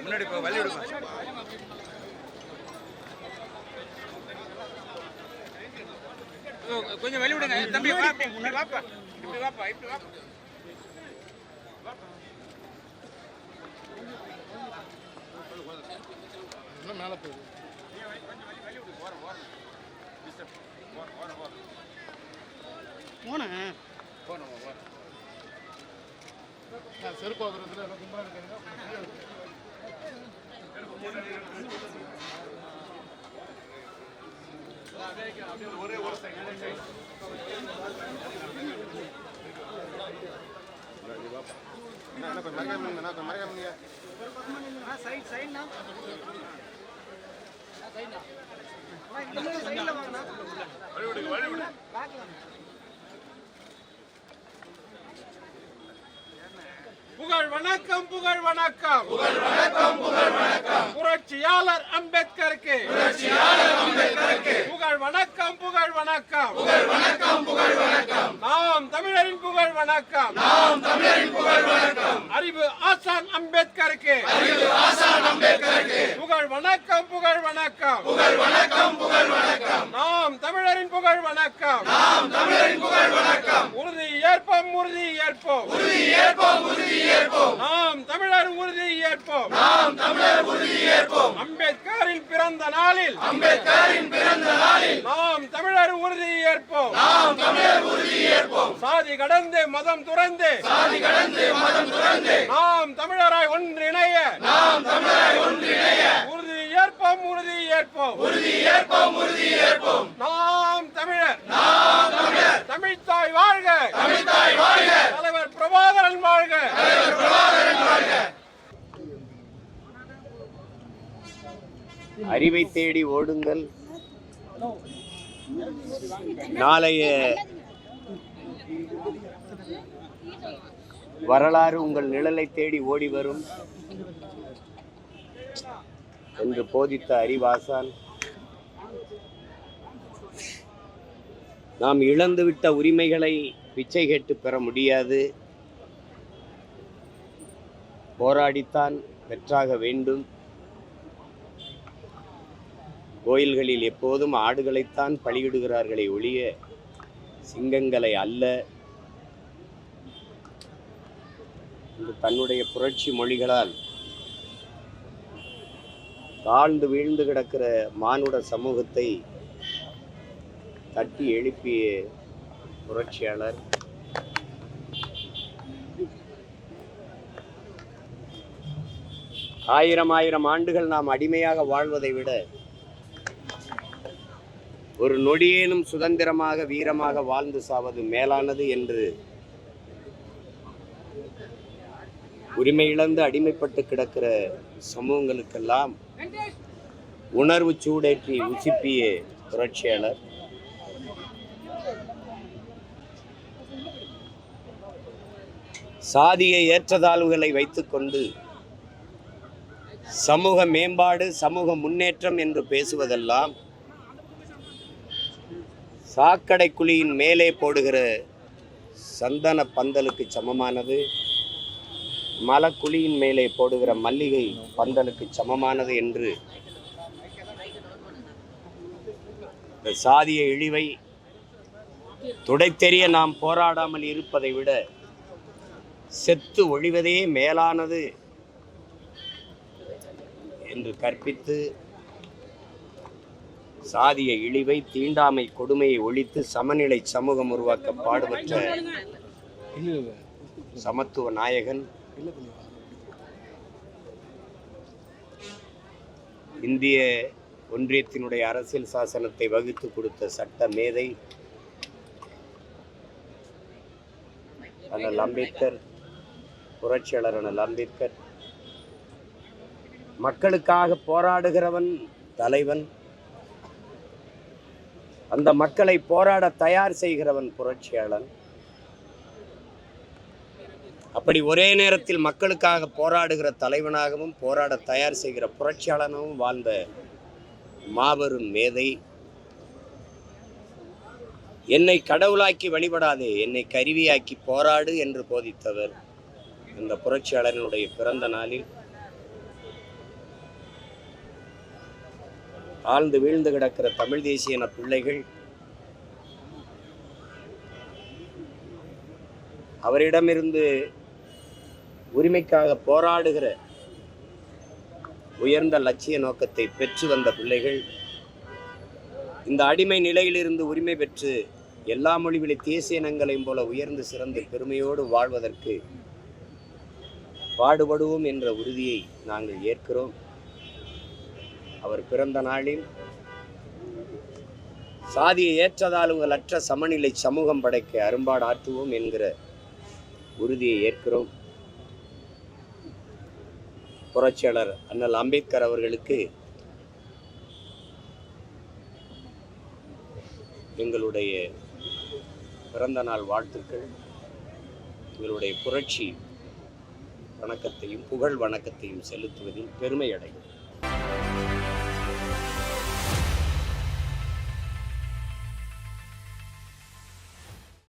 முன்னாடி போ வழி விடுங்க கொஞ்சம் வழி விடுங்க. தம்பி வா அப்படி, முன்னாடி வாப்பா. இப்படி வாப்பா இப்படி வாப்பா. மேலே போகுது. போனேன். நான் செருப்பு வாங்குறதுல எல்லாம் கும்பலாக இருக்காங்க என்ன கொஞ்சம் மறைக்காம என்ன கொஞ்சம் மறைக்காம புகழ் வணக்கம் புகழ் வணக்கம் புகழ் வணக்கம் புகழ் வணக்கம் புரட்சியாளர் அம்பேத்கருக்கு புரட்சியாளர் அம்பேத்கருக்கு புகழ் வணக்கம் புகழ் வணக்கம் புகழ் வணக்கம் புகழ் வணக்கம் நாம் தமிழரின் புகழ் வணக்கம் நாம் தமிழரின் புகழ் வணக்கம் அறிவு ஆசான் அம்பேத்கருக்கு அறிவு ஆசான் அம்பேத்கருக்கு புகழ் வணக்கம் புகழ் வணக்கம் புகழ் வணக்கம் புகழ் வணக்கம் நாம் தமிழரின் புகழ் வணக்கம் நாம் தமிழரின் புகழ் வணக்கம் உறுதி ஏற்போம் உறுதி ஏற்போம் நாம் தமிழர் உறுதி ஏற்போம் நாம் தமிழர் உறுதி ஏற்போம் அம்பேத்கரின் பிறந்த நாளில் அம்பேத்கரின் பிறந்த நாளில் நாம் தமிழர் உறுதி ஏற்போம் நாம் தமிழர் உறுதி ஏற்போம் சாதி கடந்து மதம் துறந்து சாதி கடந்து மதம் துறந்து நாம் தமிழராய் ஒன்றிணைய நாம் தமிழராய் ஒன்றிணைய உறுதி ஏற்போம் உறுதி ஏற்போம் உறுதி ஏற்போம் உறுதி ஏற்போம் நாம் அறிவை தேடி ஓடுங்கள். நாளைய வரலாறு உங்கள் நிழலை தேடி ஓடி வரும் என்று போதித்த அறிவாசான். நாம் இழந்துவிட்ட உரிமைகளை பிச்சை கேட்டு பெற முடியாது. போராடித்தான் பெற்றாக வேண்டும். கோயில்களில் எப்போதும் ஆடுகளைத்தான் பலியிடுகிறார்களே ஒழிய சிங்கங்களை அல்ல. தன்னுடைய புரட்சி மொழிகளால் தாழ்ந்து வீழ்ந்து கிடக்கிற மானுட சமூகத்தை தட்டி எழுப்பிய புரட்சியாளர். ஆயிரம் ஆயிரம் ஆண்டுகள் நாம் அடிமையாக வாழ்வதை விட ஒரு நொடியேனும் சுதந்திரமாக வீரமாக வாழ்ந்து சாவது மேலானது என்று உரிமை இழந்து அடிமைப்பட்டு கிடக்கிற சமூகங்களுக்கெல்லாம் உணர்வு சூடேற்றி உசிப்பிய புரட்சியாளர். சாதிய ஏற்றதாழ்வுகளை வைத்துக்கொண்டு சமூக மேம்பாடு சமூக முன்னேற்றம் என்று பேசுவதெல்லாம் சாக்கடை குழியின் மேலே போடுகிற சந்தன பந்தலுக்கு சமமானது மலக்குழியின் மேலே போடுகிற மல்லிகை பந்தலுக்கு சமமானது என்று இந்த சாதிய இழிவை துடைத்தெறிய நாம் போராடாமல் இருப்பதை விட செத்து ஒழிவதே மேலானது என்று கற்பித்து சாதிய இழிவை தீண்டாமை கொடுமையை ஒழித்து சமநிலை சமூகம் உருவாக்க பாடுபட்ட சமத்துவ நாயகன் இந்திய ஒன்றியத்தினுடைய அரசியல் சாசனத்தை வகுத்து கொடுத்த சட்ட மேதை அண்ணல் அம்பேத்கர் புரட்சியாளர் அண்ணல் அம்பேத்கர். மக்களுக்காக போராடுகிறவன் தலைவன். அந்த மக்களை போராட தயார் செய்கிறவன் புரட்சியாளன். அப்படி ஒரே நேரத்தில் மக்களுக்காக போராடுகிற தலைவனாகவும் போராட தயார் செய்கிற புரட்சியாளனாகவும் வாழ்ந்த மாபெரும் மேதை. என்னை கடவுளாக்கி வழிபடாதே என்னை கருவியாக்கி போராடு என்று போதித்தவர் அந்த புரட்சியாளனுடைய பிறந்த நாளில். ஆழ்ந்து வீழ்ந்து கிடக்கிற தமிழ் தேசிய இன பிள்ளைகள் அவரிடமிருந்து உரிமைக்காக போராடுகிற உயர்ந்த லட்சிய நோக்கத்தை பெற்று வந்த பிள்ளைகள் இந்த அடிமை நிலையிலிருந்து உரிமை பெற்று எல்லா மொழிவிலை தேசிய இனங்களையும் போல உயர்ந்து சிறந்து பெருமையோடு வாழ்வதற்கு பாடுபடுவோம் என்ற உறுதியை நாங்கள் ஏற்கிறோம். அவர் பிறந்த நாளில் சாதிய ஏற்றதாழ்வுகளற்ற சமநிலை சமூகம் படைக்க அரும்பாடு ஆற்றுவோம் என்கிற உறுதியை ஏற்கிறோம். புரட்சியாளர் அண்ணல் அம்பேத்கர் அவர்களுக்கு எங்களுடைய பிறந்த நாள் வாழ்த்துக்கள். எங்களுடைய புரட்சி வணக்கத்தையும் புகழ் வணக்கத்தையும் செலுத்துவதில் பெருமை அடைகிறோம்.